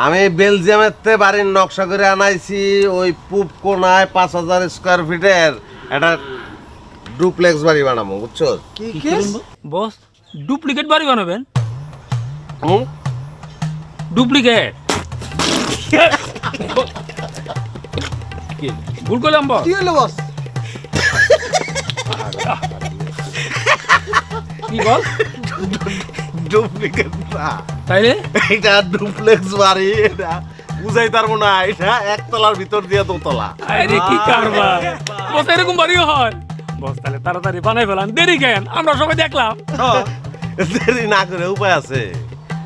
আমি বেলজিয়ামের তে বাড়ির নকশা করে আনাইছি ওই পূব কোনায় পাঁচ হাজার স্কোয়ার ফিটের একটা ডুপ্লেক্স বাড়ি বানাবো বুঝছ? কি বস ডুপ্লিকেট বাড়ি বানাবেন? হুম? ডুপ্লিকেট ভুল করলাম বস। কি হলো বস? কি বল ডুপ্লিকেট না? তাইলে এটা ডুপ্লেক্স বাড়ি এটা বুঝাই পারব না এটা একতলার ভিতর দিয়ে দোতলা। আরে কি কারবার। বস এরকম বাড়িও হয়। বস তাহলে তাড়াতাড়ি বানাই ফেলান দেরি কেন? আমরা সবাই দেখলাম। দেরি না করে উপায় আছে।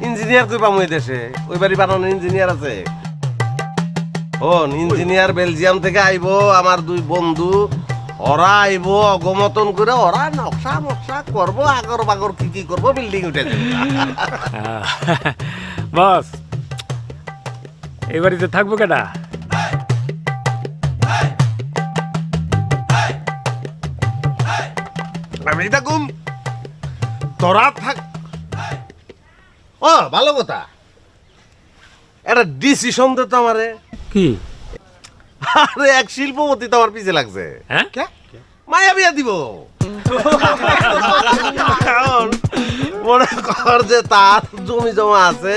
ইঞ্জিনিয়ার কই পামু দেশে? ওই বাড়ি বানানোর ইঞ্জিনিয়ার আছে। ও ইঞ্জিনিয়ার বেলজিয়াম থেকে আইবো আমার দুই বন্ধু ওরা আইবো অগমতন করে ওরা নকশা নকশা করব আগর বাগর কি কি করব বিল্ডিং উঠে বস এই বাড়িতে থাকব কেটা আমি থাকুম। তোরা থাক। ও ভালো কথা। একটা ডিসিশন দে তো আমারে। কি? আরে এক শিল্পপতি তো আমার পিছে লাগছে। হ্যাঁ? মায়া বিয়া দিব। মনে কর যে তার জমি জমা আছে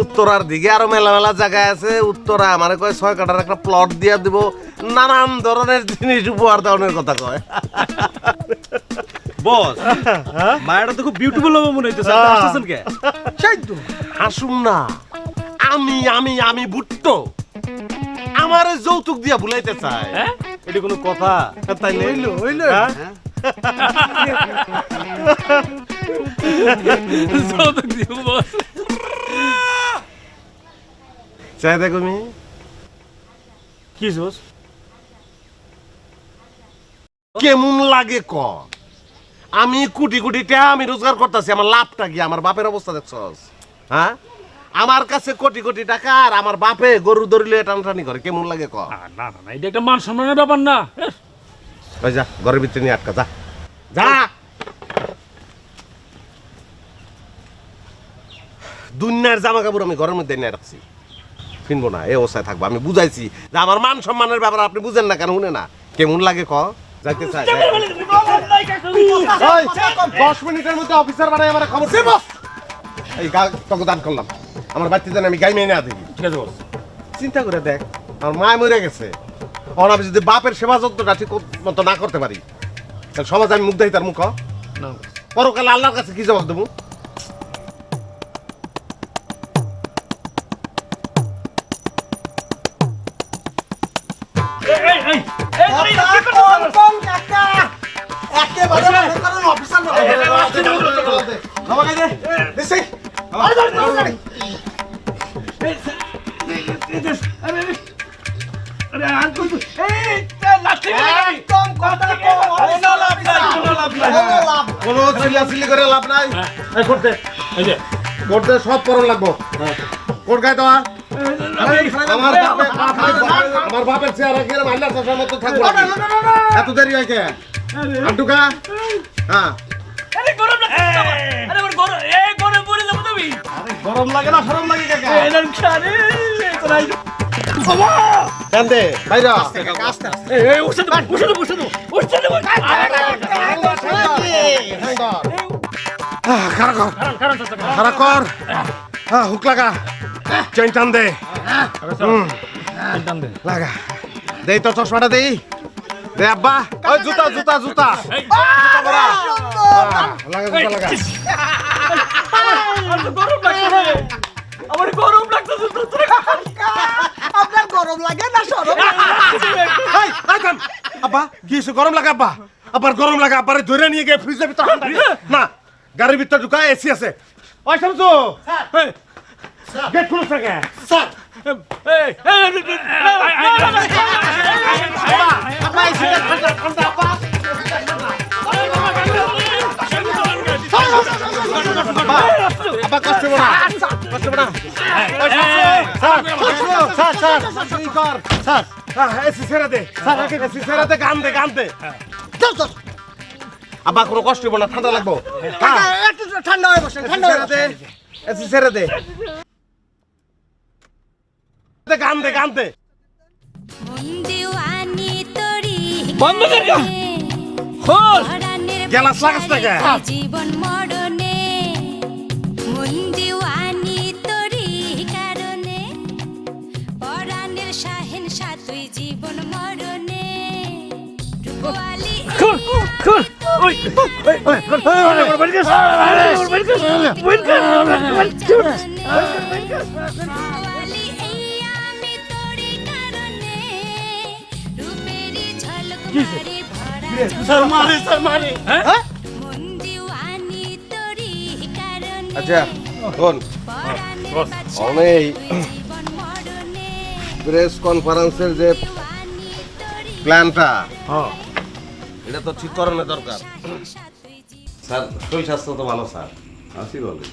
উত্তরার দিকে আরও মেলা মেলা জায়গায় আছে উত্তরা আমার কয় ছয় কাটার একটা প্লট দিয়া দিব নানান ধরনের জিনিস উপহার দেওয়ার কথা কয়। বস মায়াটা তো খুব বিউটিফুল হবে মনে হইতেছে তো। হাসুম না। আমি আমি আমি ভুট্টো আমার যৌতুক দিয়া ভুলাইতে চায়। হ্যাঁ? এটা কোনো কথা? তাইলে হইল হইল? যৌতুক দিব বস চাই দেখো মি। কি কেমন লাগে ক? আমি কোটি কোটি টাকা আমি রোজগার করতেছি আমার লাভটা কি? আমার বাপের অবস্থা দেখছস? হ্যাঁ? আমার কাছে কোটি কোটি টাকা আর আমার বাপে গরু ধরিলে টানটানি করে। কেমন লাগে ক না না না এটা একটা মান সম্মানের ব্যাপার না। ওই যা ঘরের ভিতরে নিয়ে আটকা যা। যা! দুনিয়ার জামা কাপড় আমি ঘরের মধ্যে নিয়ে রাখছি। কিনবো না এ অবস্থায় থাকব। আমি বুঝাইছি যে আমার মান সম্মানের ব্যাপার আপনি বুঝেন না কেন শুনে না। কেমন লাগে ক যাইতে চাই। দশ মিনিটের মধ্যে অফিসার বানাই আমার খবর এই গা তোকে দান করলাম। আমার বাড়িতে যেন আমি গাই মেয়ে না দেখি ঠিক আছে বস। চিন্তা করে দেখ আমার মা মরে গেছে। আর আমি যদি বাপের সেবা যত্নটা ঠিক মতো না করতে পারি তাহলে সমাজ আমি মুখ দেয় তার মুখ। না পরকালে আল্লাহর কাছে কি জবাব দেবো? করতে এই যে করতে সব পরন লাগবো কোট গায়ে দেওয়া আমার বাপের আমার বাপের চেহারা কিরম আল্লাহ চাষার মতো থাকব? এত দেরি হয় কে আন্টুকা হ্যাঁ গরম লাগে না শরম লাগে কাকা কেন দে বাইরে খারা কর। খারা কর। হ্যাঁ হুক লাগা। চেন টান দে। লাগা। দেই তো চশমাটা দেই দে আব্বা। ওই জুতা জুতা জুতা। এই, জুতা পরা। লাগা জুতা লাগা। আপনার গরম লাগে না সরম এই, এই থাম। আব্বা কি গরম লাগে আব্বা। আবার গরম লাগে আব্বারে ধরে নিয়ে গিয়ে ফ্রিজের ভিতর। না গাড়ির ভিতর ঢুকা এসি আছে ওই শামসু গেট খুলছ না কে? এই, এই, আব্বা এসিটা ঠান্ডা ঠান্ডা আব্বা আব্বা আব্বা কষ্ট হবে না কষ্ট হবে না ওই Shamsu, sir sir sir sir কি কর স্যার এসি ছেড়ে দে স্যার এসি ছেড়ে গান দে গান দে চল চল আব্বা কোনো কষ্ট হবে না ঠান্ডা লাগবো। একটু ঠান্ডা হয়ে এসি ঠান্ডা হয়ে ছেড়ে দে বসেন। এসি ছেড়ে দে। দে গান দে গান দে। বন্ধ কর খোল। গেলাস লাগাস না জীবন মরণে। তরি কারণে পরাণের শাহেন সাতুই জীবন মরণে। রূপওয়ালি খোল, খোল। আচ্ছা কনফারেন্সের যে প্ল্যানটা হ্যাঁ। এটা তো ঠিক করানো দরকার। স্যার শরীর স্বাস্থ্য তো ভালো স্যার। আসি বলে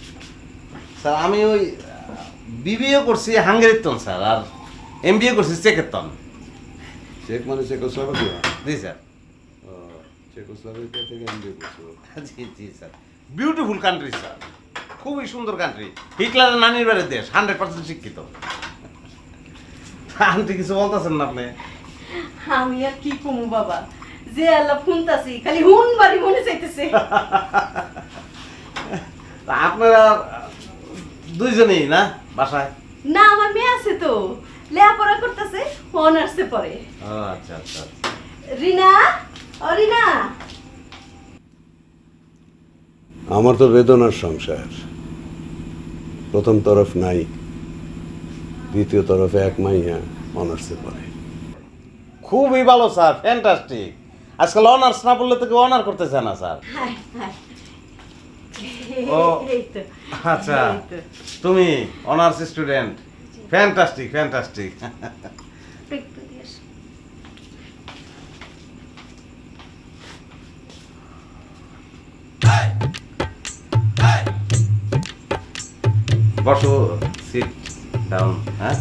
স্যার আমি ওই বিবিএ করছি হাঙ্গেরিতন স্যার আর এমবিএ করছি চেকেতন। চেক মানে চেকোস্লোভাকিয়া? জি স্যার। ও, চেকোস্লোভাকিয়া থেকে এমবিএ করছ? জি জি স্যার। Beautiful country sir. খুবই সুন্দর কান্ট্রি হিটলারের নানির বাড়ির দেশ হান্ড্রেড পার্সেন্ট শিক্ষিত। আন্টি কিছু বলতেছেন না আপনি? আমি আর কি কমু বাবা? যে আল্লাহ ফুনতাছি খালি হুন বাড়ি মনে চাইতেছে। আপনারা দুইজনেই না বাসায়? না আমার মেয়ে আছে তো। লেখাপড়া করতেছে অনার্সে পড়ে। ও আচ্ছা আচ্ছা আচ্ছা। রিনা? ও রিনা? আমার তো বেদনার সংসার। প্রথম তরফ নাই দ্বিতীয় তরফে এক মাইয়া অনার্সে পড়ে। খুবই ভালো স্যার ফ্যান্টাস্টিক আজকাল অনার্স না পড়লে তো কেউ অনার করতেছে না স্যার ও। আচ্ছা তুমি অনার্স স্টুডেন্ট ফ্যান্টাস্টিক ফ্যান্টাস্টিক। বসো সিট ডাউন হ্যাঁ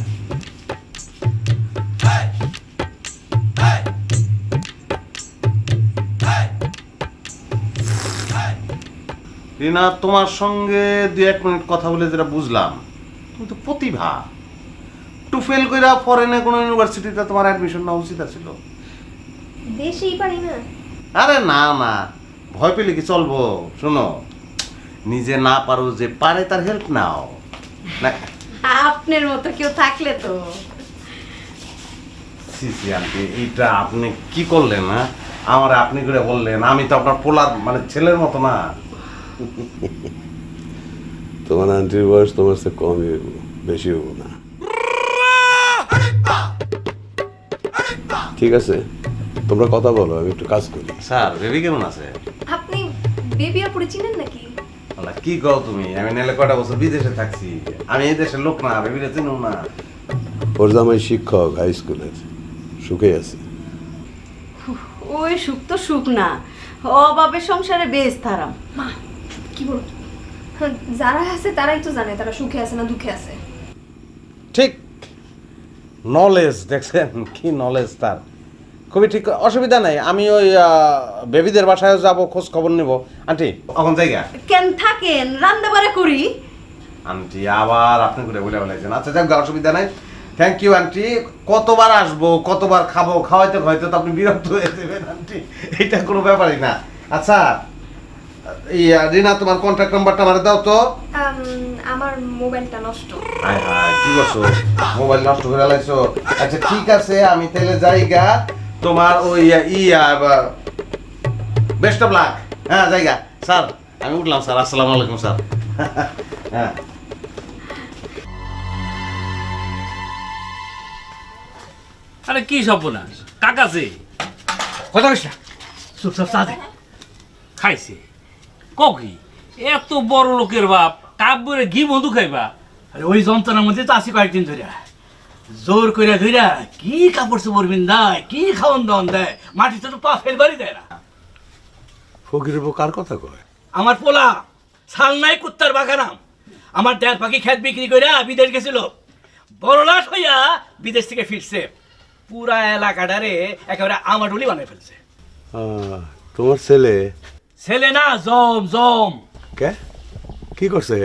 রিনা তোমার সঙ্গে দু এক মিনিট কথা বলে যেটা বুঝলাম তুমি তো প্রতিভা। টু ফেল কইরা ফরেনে কোনো ইউনিভার্সিটিতে তোমার অ্যাডমিশন নেওয়া উচিত ছিল দেশেই পারি না। আরে না না ভয় পেলে কি চলবো? শোনো নিজে না পারো যে পারে তার হেল্প নাও। না। আপনার মতো কেউ থাকলে তো। সি সি আন্টি এইটা আপনি কি করলেন না আমার আপনি করে বললেন আমি তো আপনার পোলার মানে ছেলের মতো না। তোমার আন্টির বয়স তোমার সে কমই হইব বেশি হইব না। ঠিক আছে তোমরা কথা বলো আমি একটু কাজ করি। স্যার বেবি কেমন আছে? আপনি বেবি আপুরে চিনেন নাকি? আল্লাহ, কি কও তুমি? আমি নাহলে কটা বছর বিদেশে থাকছি। আমি এই দেশের লোক না বেবিরে চিনো না। ওর জামাই শিক্ষক হাই স্কুলের সুখে আছে। ওই সুখ তো সুখ না। অভাবের সংসারে বেশ তারাম মা কি বল? হ্যাঁ, যারা আছে তারাই তো জানে তারা সুখে আছে না দুঃখে আছে। ঠিক। নলেজ দেখছেন? কি নলেজ তার? খুবই ঠিক অসুবিধা নেই। আমি ওই বেবিদের বাসায় যাব খোঁজ খবর নেব। আন্টি? এখন জায়গা? কেন থাকেন? রান্না বাড়া করি। আন্টি আবার আপনি করে বলে বলেছেন। আচ্ছা যাক অসুবিধা নাই। Thank you auntie. কতবার আসব কতবার খাব খাওয়াইতে খাওয়াইতে তো আপনি বিরক্ত হয়ে যাবেন আন্টি। এটা কোনো ব্যাপারই না। আচ্ছা আহ, রিনা তোমার কন্ট্যাক্ট নাম্বারটা আমার দাও তো। আমার মোবাইলটা নষ্ট। হায় হায় কি করছ? মোবাইল নষ্ট করে লাইছো। আচ্ছা ঠিক আছে আমি তাহলে যাইগা তোমার ওই ই বেস্ট অফ লাক হ্যাঁ জায়গা স্যার আমি উঠলাম স্যার। আসসালামু আলাইকুম স্যার। হ্যাঁ। আরে কি সর্বনাশ? কাকাছে কথা কইস না। চুপচাপ চা দে। খাইছে। ককি এত বড় লোকের বাপ বলে ঘি মধু খাইবা? আরে ওই যন্ত্রণার মধ্যে তো আছি কয়েকদিন ধরিয়া জোর করে ধরিয়া কি কাপড় চোপড় বিন্দায় কি খাওয়ান দাওয়ান দেয় মাটিতে তো পা ফেলবারই দেয় না। ফকিরের বউ কার কথা কয়? আমার পোলা সাল নাই কুত্তার বাগানাম। আমার দেড় পাখি খেত বিক্রি করে বিদেশ গেছিল। বড় লাট হইয়া বিদেশ থেকে ফিরছে। পুরা এলাকাটারে একেবারে আমাডুলি বানিয়ে ফেলছে। আহ, তোমার ছেলে ছেলে না জম জম। কে? কি করছে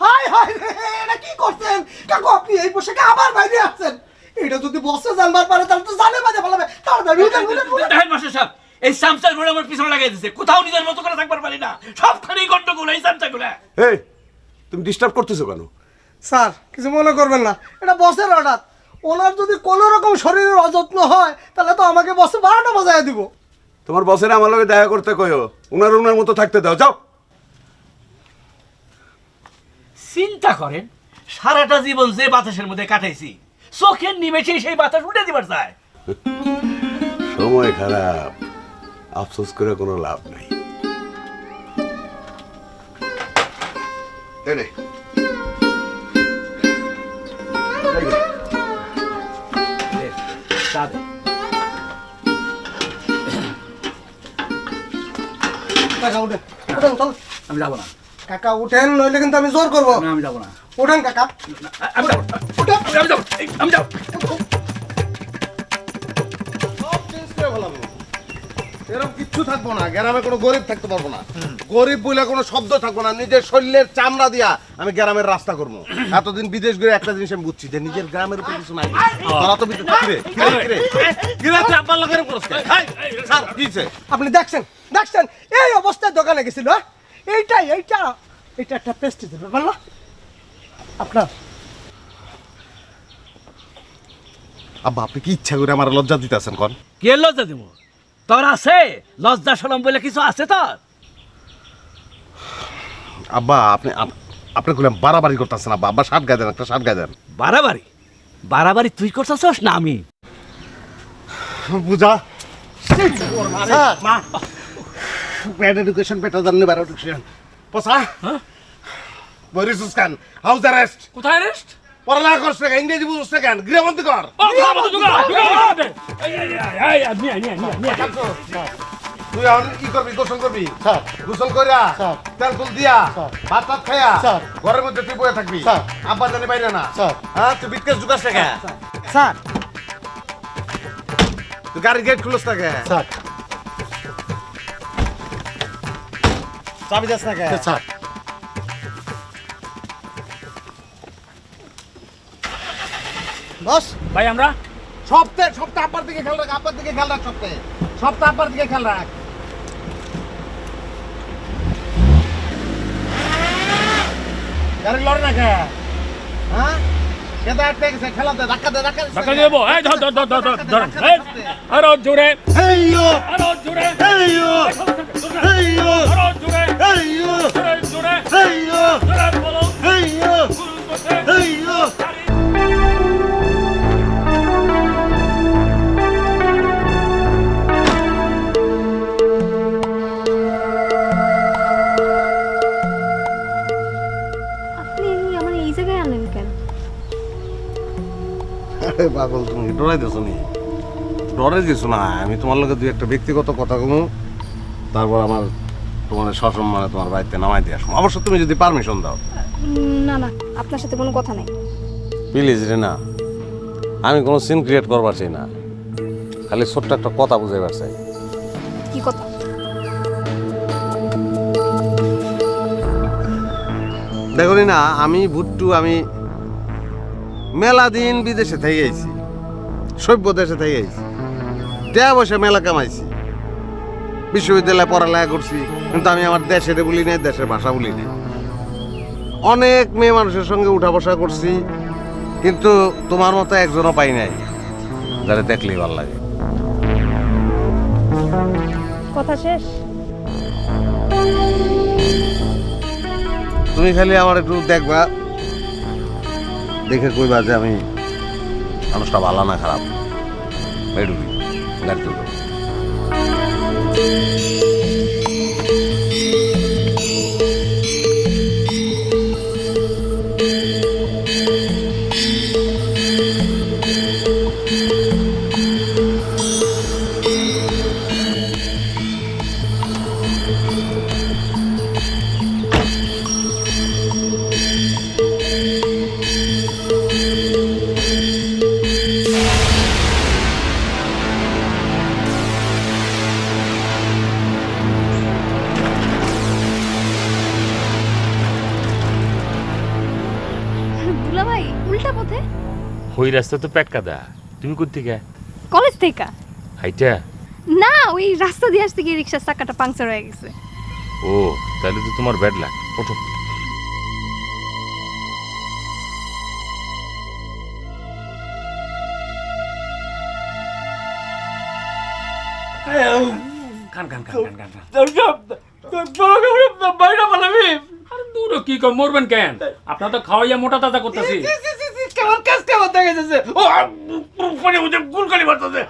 হাই হাই রে এটা কি করছেন? কাকু আপনি এই পোশাকে আবার বাইরে আছেন এটা যদি বসে জানবার পারে তাহলে তো জানে বাজে ফেলাবে। তাড়াতাড়ি উঠেন উঠেন উঠেন। দেখেন মাস্টার সাহেব এই সামসার ঘুরে আমার পিছনে লাগাই দিছে। কোথাও নিজের মতো করে থাকবার পারি না। সবখানেই গন্ডগোল এই সামসা গুলা এই তুমি ডিস্টার্ব করতেছো কেন? স্যার কিছু মনে করবেন না। এটা বসের অর্ডার ওনার যদি কোনো রকম শরীরের অযত্ন হয় তাহলে তো আমাকে বসে বারোটা বাজায় দিব। তোমার বসের আমার লগে দেখা করতে কইও। উনার উনার মতো থাকতে দাও যাও। চিন্তা করেন সারাটা জীবন যে বাতাসের মধ্যে কাটাইছি চোখের নিমেষেই সেই বাতাস উঠে দিবার চায় সময় খারাপ আফসোস করে কোনো লাভ নাই। এই নে। কাকা উঠেন উঠেন চল আমি যাব না কাকা উঠেন নইলে কিন্তু আমি জোর করব না, আমি যাব না উঠেন কাকা আমি যাব। আমি যাব আমি যাব সব চেঞ্জ করে ফেলাবো এরকম কিচ্ছু থাকব না গ্রামে কোনো গরিব থাকতে পারব না গরিব বলে কোনো শব্দ থাকব না নিজের শরীরের চামড়া দিয়া আমি গ্রামের রাস্তা করব এতদিন বিদেশ ঘুরে একটা জিনিস আমি বুঝছি যে নিজের গ্রামের উপর কিছু নাই তোরা তো বিদেশ? আপনি দেখছেন দেখছেন? এই অবস্থায় দোকানে গেছিল হ্যাঁ? এইটাই এইটা এটা একটা পেস্টিজের ব্যাপার না আপনার। আব্বা আপনি কি ইচ্ছা করে আমার লজ্জা দিতেছেন কন? কে লজ্জা দেবো? তোর আছে? লজ্জা সরম বলে কিছু আছে তোর? আব্বা আপনি আপনি করলাম বাড়াবাড়ি করতেছেন আব্বা। আব্বা শার্ট গায়ে দেন একটা শার্ট গায়ে দেন। বাড়াবাড়ি? বাড়াবাড়ি তুই করতেছস না আমি? বুঝা? Bad education better than never education পোসা বরিসুস খান হাউস অ্যারেস্ট কোথায় রেস্ট পড়ালেখা করছ না ইংরেজি বুঝছ না কেন? গৃহবন্দী কর। তুই এখন কি করবি? গোসল করবি? গোসল করিয়া তেল তুল দিয়া ভাত টাত খাইয়া ঘরের মধ্যে তুই বয়ে থাকবি? আব্বা জানি বাইরে না। হ্যাঁ তুই বিটকেস ঢুকাস না স্যার। তুই গাড়ির গেট খুলস না স্যার। চাবি যাস না কে? স্যার বস। ভাই আমরা? সপ্তাহে সপ্তাহ আব্বার দিকে খেয়াল রাখ আব্বার দিকে খেয়াল রাখ সপ্তাহে। সপ্তাহ আব্বার দিকে খেয়াল রাখ। গাড়ি লড় না কে? হ্যাঁ? কেদা আটকে গেছে? খেলা ধাক্কা দে ধাক্কা ধাক্কা দেবো। এই ধর ধর ধর ধর ধর আরও জোরে। আরও জোরে। আরও তুমি ডরাইতেছো নি গেছো আমি তোমার লগে দুই একটা ব্যক্তিগত কথা কমু তারপর আমার তোমার সসম্মানে তোমার বাড়িতে নামাই দিয়ে আসব। অবশ্য তুমি যদি পারমিশন দাও। না না আপনার সাথে কোনো কথা নেই। প্লিজ রে না আমি কোনো সিন ক্রিয়েট করবার চাই না। খালি ছোট্ট একটা কথা বুঝাইবার চাই। কি কথা? দেখো না আমি ভুট্টু আমি মেলা দিন বিদেশে থেকে আইছি। সভ্য দেশে থেকে আইছি। দেয়া বসে মেলা কামাইছি। বিশ্ববিদ্যালয়ে পড়ালেখা করছি কিন্তু আমি আমার দেশের বলি নাই দেশের ভাষা বলি নাই। অনেক মেয়ে মানুষের সঙ্গে উঠা বসা করছি কিন্তু তোমার মতো একজনও পাই নাই যারা দেখলেই ভালো লাগে। কথা শেষ? তুমি খালি আমার একটু দেখবা দেখে কইবা যে আমি মানুষটা ভালো না খারাপ। এইটুকুই গাড়ি ওই রাস্তা তো প্যাক্কা দা। তুমি কোথেকে কলেজ থেকে। হাইটা? না ওই রাস্তা দিয়ে আসতে গিয়ে রিক্সার চাকাটা পাংচার হয়ে গেছে। ও তাহলে তো তোমার ব্যাড লাগ ওঠো। খান খান খান খান খান বাইরে পালাবি আরে দূর কি কর মরবেন কেন? আপনার তো খাওয়াইয়া মোটা তাজা করতেছি। কেমন কাজ কেমন দেখা যাচ্ছে ও মানে ওদের গুলকালি মারতেছে।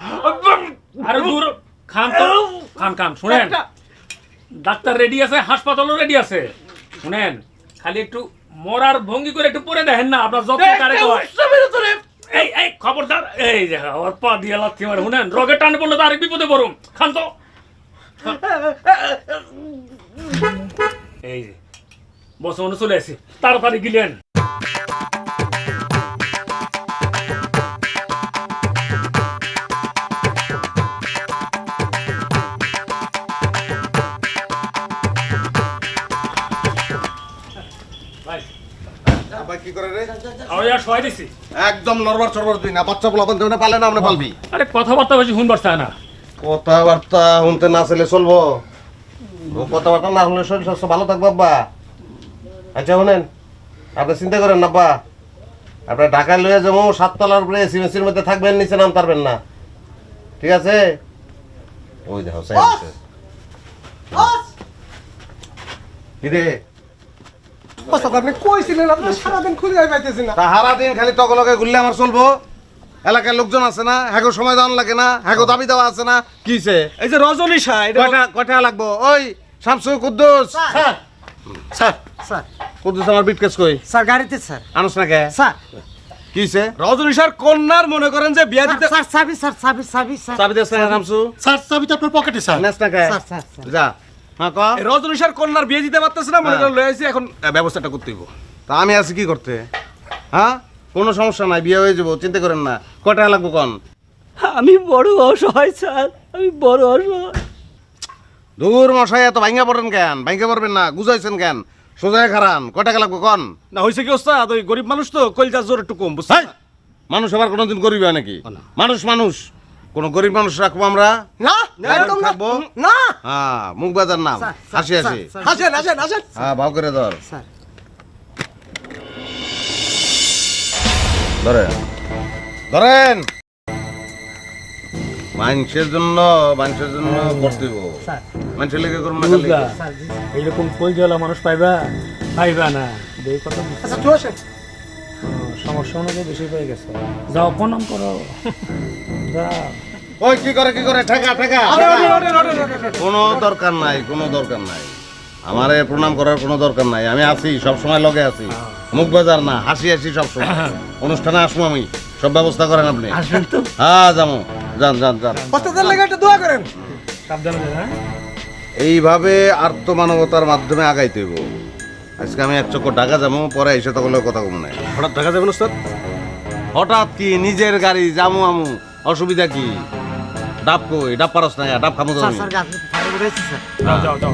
আরে দূর খান তো। খান খান শুনেন। ডাক্তার রেডি আছে হাসপাতালও রেডি আছে। শুনেন খালি একটু মরার ভঙ্গি করে একটু পরে দেখেন না আপনার যত্ন কারে হয় এই এই খবরদার। এই যে ওর পা দিয়ে লাথি মারে শুনেন রোগে টানে পড়লে তো আরেক বিপদে পড়ুম। খান তো। এই যে বস চলে আসি। তাড়াতাড়ি গিলেন। আবার কি করে রে? খাওয়াইয়া শোয়াই দিছি। একদম নরবার চরবার তুই না বাচ্চা বলা বলতে না পালে না আমরা পালবি। আরে কথাবার্তা বেশি শুনবার চায় না। কথাবার্তা শুনতে না চলে চলবো। ও কথাবার্তা না শরীর স্বাস্থ্য ভালো থাকব আব্বা। আচ্ছা শুনেন আপনি চিন্তা করেন না আব্বা। আপনার ঢাকায় লয়ে যাব সাততলার উপরে এসি মেসির মধ্যে থাকবেন নিচে নাম পারবেন না। ঠিক আছে? ওই দেখো সাইড কি রে? ওস্তাদ আপনি কইছিলেন আপনি সারাদিন খুঁজে পাইতেছি না। সারা দিন খালি তকলকে ঘুরলে আমার চলবো। এলাকার লোকজন আছে না হ্যাগো সময় দান লাগে না হ্যাগো দাবি দেওয়া আছে না কিছে এই যে রজনী শাহ এটা কয়টা কয়টা লাগবো? ওই Shamsu Kuddus. Sir. Sir. Sir. Kuddus আমার বিটকেস কই? স্যার গাড়িতে স্যার। আনুস না কে? স্যার। কিছে রজনী শাহর কন্যার মনে করেন যে বিয়া দিতে স্যার চাবি স্যার চাবি চাবি স্যার। চাবি দেস না শামসু? স্যার চাবি তো আপনার পকেটে স্যার। না কে? Sir sir sir. যা। হ্যাঁ ক রজনী কন্যার বিয়ে দিতে পারতেছে না মনে করেন লয়ে আইছি এখন ব্যবস্থাটা করতে হইব। তা আমি আছি কি করতে? হ্যাঁ? কোনো সমস্যা নাই বিয়ে হয়ে যাব চিন্তা করেন না। কয়টা লাগবো কন? আমি বড় অসহায় স্যার। আমি বড় অসহায়। দূর মশাই এত ভাঙ্গা পড়েন কেন? ভাঙ্গা পড়বেন না গুজাইছেন কেন? সোজায় খারান কয় টাকা লাগবো কন? না হয়েছে কি ওস্তাদ ওই গরিব মানুষ তো কলজার জোর একটু কম বুঝছেন? মানুষ আবার কোনোদিন গরিব হয় নাকি? মানুষ মানুষ। কোন গরিব মানুষ রাখব আমরা? না একদম না না। হ্যাঁ মুখ বাজার নাম। হাসি হাসি। হ্যাঁ ভাও করে ধর। স্যার। ধরেন। ধরেন! মানুষের জন্য মানুষের জন্য করতে মানুষের লেগে করুন মানুষ পাইবা পাইবা না। দেই আচ্ছা সমস্যা অনুযায়ী বেশি পেয়ে গেছে। যাও প্রণাম করো। ওই কি করে কি করে? ঠেকা ঠেকা। কোনো দরকার নাই কোনো দরকার নাই। আমারে প্রণাম করার কোনো দরকার নাই। আমি আছি সব সময় লগে আছি। মুখ বাজার না হাসি হাসি সব সময়। অনুষ্ঠানে আসব আমি। সব ব্যবস্থা করেন আপনি। আসবেন তো। হ্যাঁ যাব। যান যান যান। ওস্তাদের লেগে একটা দোয়া করেন। সাবধানে হ্যাঁ। এইভাবে আত্মমানবতার মাধ্যমে আগাইতে হইব। আজকে আমি এক চক্কর ঢাকা যাব পরে এসে তখন কথা কম নাই। হঠাৎ দেখা যাবেন ওস্তাদ? হঠাৎ কি নিজের গাড়ি যামু আমু। অসুবিধা কি? ডাব কই? ডাব পারস না? ডাব খামো তো স্যার স্যার গাছ ফাইভ রয়েছে স্যার। যাও যাও যাও।